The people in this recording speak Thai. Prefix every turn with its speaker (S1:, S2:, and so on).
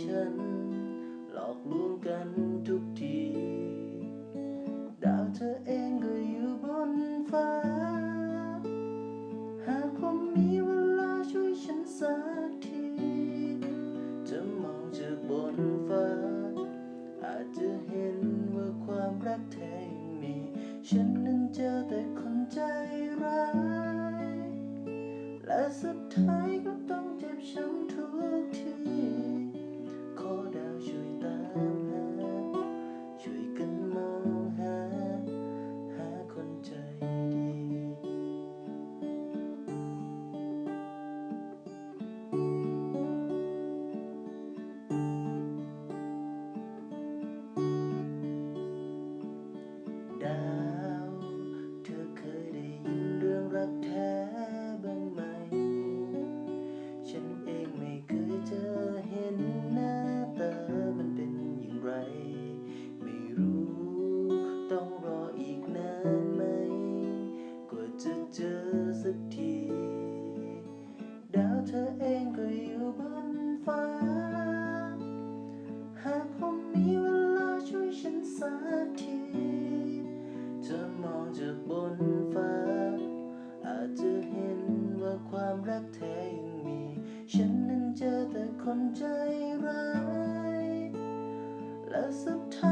S1: ฉัน หลอกลวงกันทุกที ดาวเธอเองก็อยู่บนฟ้า หากคมมีเวลาช่วยฉันสักที จะมองจากบนฟ้า อาจจะเห็นว่าความรักแท้ยังมี ฉันนั้นเจอแต่คนใจร้าย และสุดท้ายก็ต้องเจ็บช้ำ เธอเองก็อยู่บนฟ้า หากคงมีเวลาช่วยฉันสักที เธอมองจากบนฟ้า อาจจะเห็นว่าความรักแท้ยังมี ฉันนั้นเจอแต่คนใจร้าย และสุดท้าย